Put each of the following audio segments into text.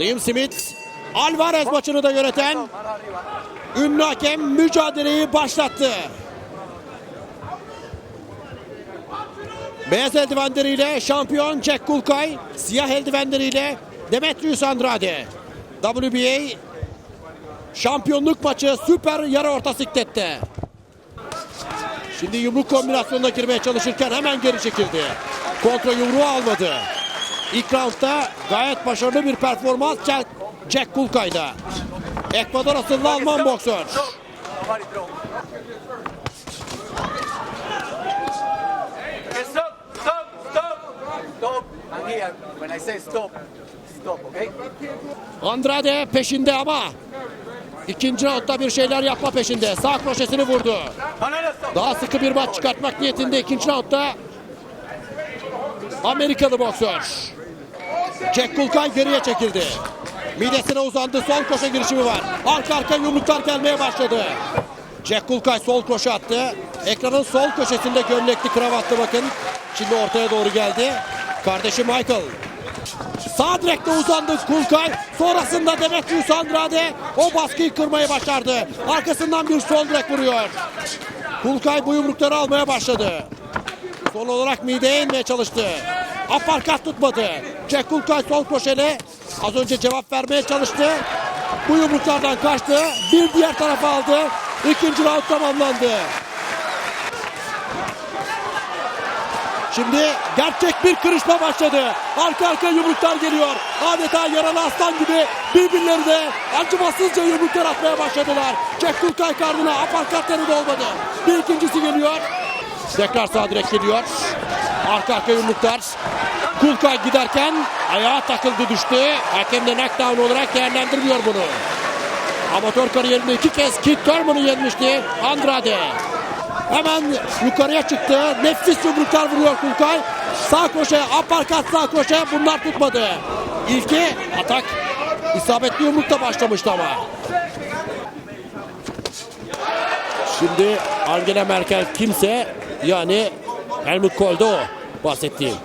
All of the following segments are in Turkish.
Liam Smith, Alvarez maçını da yöneten ünlü hakem mücadeleyi başlattı. Beyaz eldivenleriyle şampiyon Jack Kulkay, siyah eldivenleriyle Demetrius Andrade. WBA şampiyonluk maçı süper yarı orta siklette. Şimdi yumruk kombinasyonuna girmeye çalışırken hemen geri çekildi. Kontra yumruğu almadı. İlk roundda gayet başarılı bir performans Jack, Jack Kulkay'da. Ekvador asıllı Alman boksör. Andrade peşinde ama ikinci roundda bir şeyler yapma peşinde. Sağ kroşesini vurdu. Daha sıkı bir maç çıkartmak niyetinde ikinci roundda Amerikalı boksör. Jack Kulkay geriye çekildi. Midesine uzandı. Sol koşa girişimi var. Arka arka yumruklar gelmeye başladı. Jack Kulkay sol koşu attı. Ekranın sol köşesinde gömlekli kravatlı bakın. Şimdi ortaya doğru geldi. Kardeşi Michael. Sağ direkte uzandı Kulkay. Sonrasında Demetrius Andrade o baskıyı kırmayı başardı. Arkasından bir sol direk vuruyor. Kulkay bu yumrukları almaya başladı. Son olarak mideye inmeye çalıştı. Aparkat tutmadı. Jack Kulkay sol koşele az önce cevap vermeye çalıştı. Bu yumruklardan kaçtı. Bir diğer tarafa aldı. İkinci round tamamlandı. Şimdi gerçek bir kırışma başladı. Arka arka yumruklar geliyor. Adeta yaralı aslan gibi birbirlerine acımasızca yumruklar atmaya başladılar. Jack Kulkay karnına aparkatları da olmadı. Bir ikincisi geliyor. Tekrar sağ direk geliyor. Arka arka yumruklar. Kulkay giderken ayağa takıldı düştü. Hakem de knockdown olarak değerlendirmiyor bunu. Amatör kariyerinde iki kez Kid Thurman'ı yenmişti Andrade. Hemen yukarıya çıktı. Nefis yumruklar vuruyor Kulkay. Sağ koşe, aparkat sağ koşe bunlar tutmadı. İlki atak isabetli yumrukla başlamıştı ama. Şimdi Angela Merkel kimse yani Helmut Kohl'de o bahsettiğim.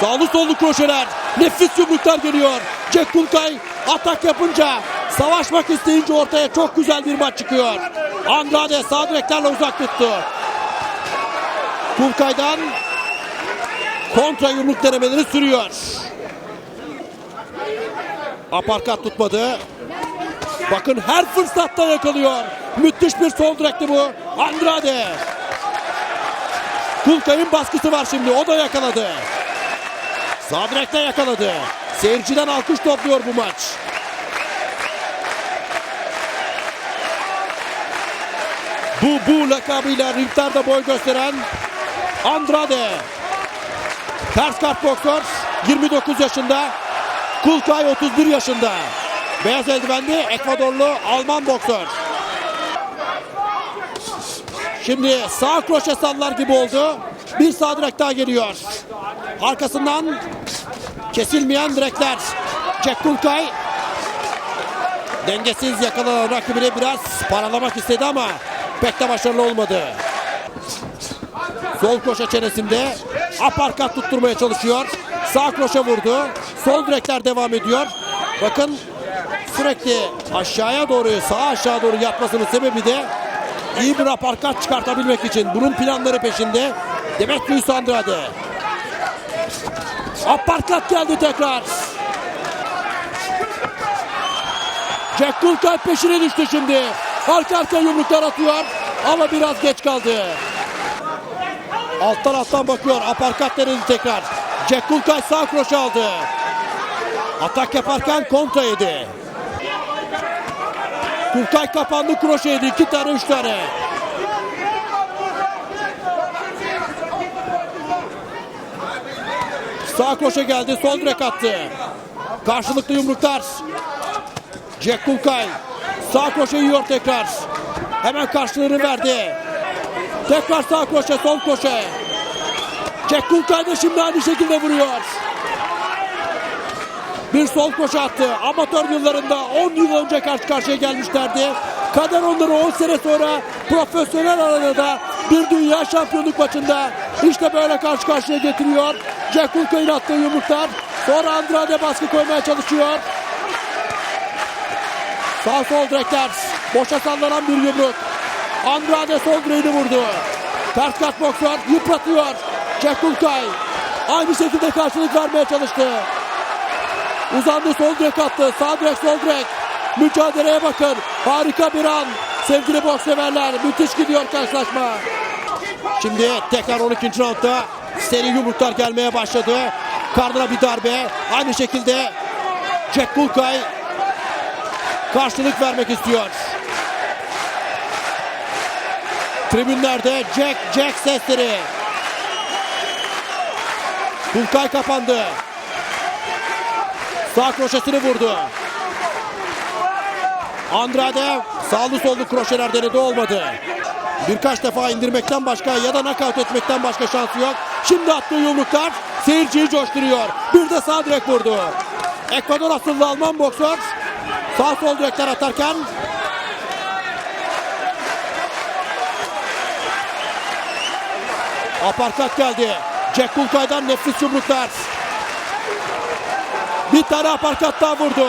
Sağlı sollu kroşeler. Nefis yumruklar geliyor. Jack Kulkay atak yapınca savaşmak isteyince ortaya çok güzel bir maç çıkıyor. Andrade sağ direklerle uzak tuttu. Kulkay'dan kontra yumruk denemeleri sürüyor. Aparkat tutmadı. Bakın her fırsatta yakalıyor. Müthiş bir sol direkti bu. Andrade. Kulkay'ın baskısı var şimdi. O da yakaladı. Sağ direkte yakaladı. Seyirciden alkış topluyor bu maç. Bu bu lakabıyla ringlerde boy gösteren Andrade. Ters kart boksör 29 yaşında. Kulkay 31 yaşında. Beyaz eldivenli Ekvadorlu Alman boksör. Şimdi sağ kroşe sallar gibi oldu. Bir sağ direk daha geliyor. Arkasından kesilmeyen direkler. Jack Kulkay dengesiz yakalanan rakibini biraz paralamak istedi ama pek de başarılı olmadı. Sol kroşe çenesinde aparkat tutturmaya çalışıyor. Sağ kroşe vurdu. Sol direkler devam ediyor. Bakın sürekli aşağıya doğru sağ aşağı doğru yatmasının sebebi de iyi bir aparkat çıkartabilmek için. Bunun planları peşinde. Demetrius Andrade. Aparkat geldi tekrar. Jack Kulkay peşine düştü şimdi. Arka arka yumruklar atıyor ama biraz geç kaldı. Alttan alttan bakıyor. Aparkat denedi tekrar. Jack Kulkay sağ kroşe aldı. Atak yaparken kontra yedi. Kulkay kapandı kroşe yedi. iki tane üç tane. Sağ koşa geldi. Sol direk attı. Karşılıklı yumruklar. Jack Kulkay. Sağ koşa yiyor tekrar. Hemen karşılığını verdi. Tekrar sağ koşa, sol koşa. Jack Kulkay da şimdi aynı şekilde vuruyor. Bir sol koşu attı. Amatör yıllarında 10 yıl önce karşı karşıya gelmişlerdi. Kader onları 10 sene sonra profesyonel arenada bir dünya şampiyonluk maçında işte böyle karşı karşıya getiriyor. Jack Kulkay'ın attığı yumruklar. Sonra Andrade baskı koymaya çalışıyor. Sağ sol direkler. Boşa sallanan bir yumruk. Andrade sol direğini vurdu. Ters kart boksör yıpratıyor. Jack Kulkay aynı şekilde karşılık vermeye çalıştı. Uzandı sol direk attı. Sağ direk sol direk. Mücadeleye bakın. Harika bir an. Sevgili boks severler. Müthiş gidiyor karşılaşma. Şimdi tekrar 12. roundda seri yumruklar gelmeye başladı. Karnına bir darbe. Aynı şekilde Jack Kulkay karşılık vermek istiyor. Tribünlerde Jack Jack sesleri. Kulkay kapandı. Sağ kroşesini vurdu. Andrade sağlı sollu kroşeler denedi olmadı. Birkaç defa indirmekten başka ya da nakavt etmekten başka şansı yok. Şimdi attığı yumruklar seyirciyi coşturuyor. Bir de sağ direk vurdu. Ekvador asıllı Alman boksör sağ sol direkler atarken aparkat geldi. Jack Kulkay'dan nefis yumruklar. Bir tane aparkat daha vurdu.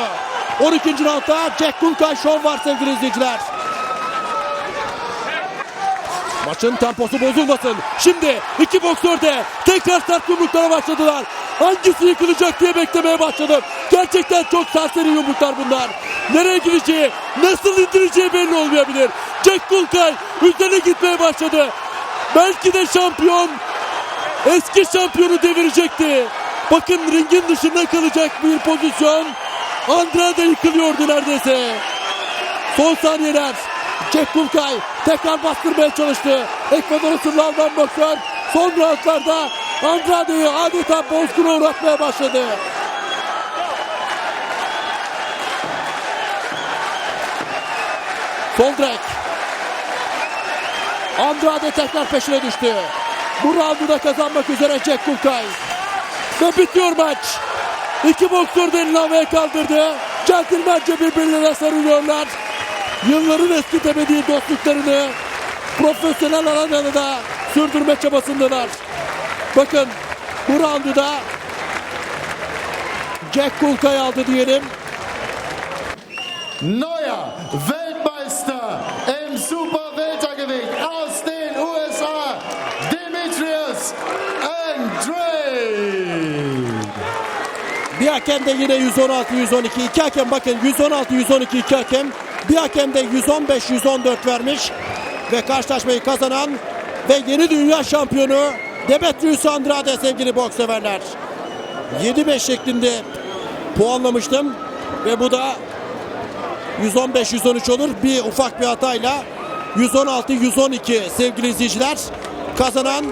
12. roundda Jack Kulkay şov var sevgili izleyiciler. Maçın temposu bozulmasın. Şimdi iki boksör de tekrar sert yumruklara başladılar. Hangisi yıkılacak diye beklemeye başladım. Gerçekten çok serseri yumruklar bunlar. Nereye gideceği, nasıl indireceği belli olmayabilir. Jack Kulkay üzerine gitmeye başladı. Belki de şampiyon eski şampiyonu devirecekti. Bakın ringin dışında kalacak bir pozisyon. Andrade yıkılıyordu neredeyse. Son saniyeler. Jack Kulkay tekrar bastırmaya çalıştı. Ekvador'un sırlardan boksör. Son roundlarda Andrade'yi adeta bozguna uğratmaya başladı. Sol direk. Andrade tekrar peşine düştü. Bu roundu da kazanmak üzere Jack Kulkay. Ve bitiyor maç. İki boksör elini havaya kaldırdı. Centilmence birbirlerine sarılıyorlar. Yılların eski temediği dostluklarını profesyonel arenada da sürdürme çabasındalar. Bakın bu roundu da Jack Kulkay aldı diyelim. Neuer Weltmeister hakem de yine 116-112. İki hakem bakın 116-112 iki hakem. Bir hakem de 115-114 vermiş. Ve karşılaşmayı kazanan ve yeni dünya şampiyonu Demetrius Andrade sevgili boks severler. 7-5 şeklinde puanlamıştım. Ve bu da 115-113 olur. Bir ufak bir hatayla 116-112 sevgili izleyiciler. Kazanan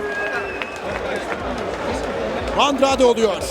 Andrade oluyor.